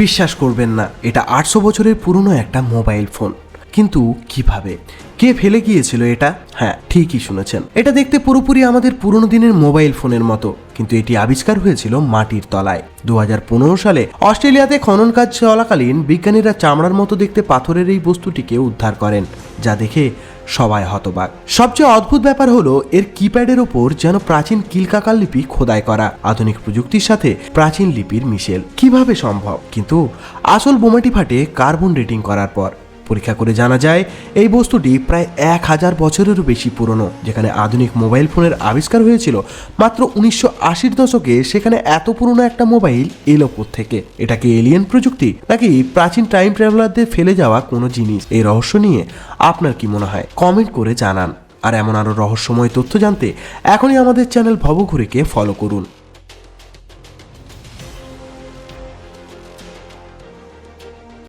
বিশ্বাস করবেন না, এটা আটশো বছরের পুরনো একটা মোবাইল ফোন। কিন্তু কীভাবে? কে ফেলে গিয়েছিল এটা? হ্যাঁ ঠিকই শুনেছেন। এটা দেখতে পুরোপুরি আমাদের পুরনো দিনের মোবাইল ফোনের মতো, কিন্তু এটি আবিষ্কার হয়েছিল মাটির তলায়। দু হাজার পনেরো সালে অস্ট্রেলিয়াতে খনন কাজ চলাকালীন বিজ্ঞানীরা চামড়ার মতো দেখতে পাথরের এই বস্তুটিকে উদ্ধার করেন, যা দেখে সবাই হতবাক। সবচেয়ে অদ্ভুত ব্যাপার হলো, এর কিপ্যাডের ওপর যেন প্রাচীন কিলকাকার লিপি খোদাই করা। আধুনিক প্রযুক্তির সাথে প্রাচীন লিপির মিশেল। কীভাবে সম্ভব? কিন্তু আসল বোমাটি ফাটে কার্বন রেটিং করার পর। পরীক্ষা করে জানা যায়, এই বস্তুটি প্রায় এক হাজার বছরেরও বেশি পুরনো, যেখানে আধুনিক মোবাইল ফোনের আবিষ্কার হয়েছিল মাত্র উনিশশো আশির দশকে, সেখানে এত পুরনো একটা মোবাইল এলো থেকে এটা কি এলিয়েন প্রযুক্তি, নাকি প্রাচীন টাইম ট্রাভেলারদের ফেলে যাওয়া কোনো জিনিস? এই রহস্য নিয়ে আপনার কি মনে হয়? কমেন্ট করে জানান। আর এমন আরও রহস্যময় তথ্য জানতে এখনই আমাদের চ্যানেল ভবঘুরিকে ফলো করুন।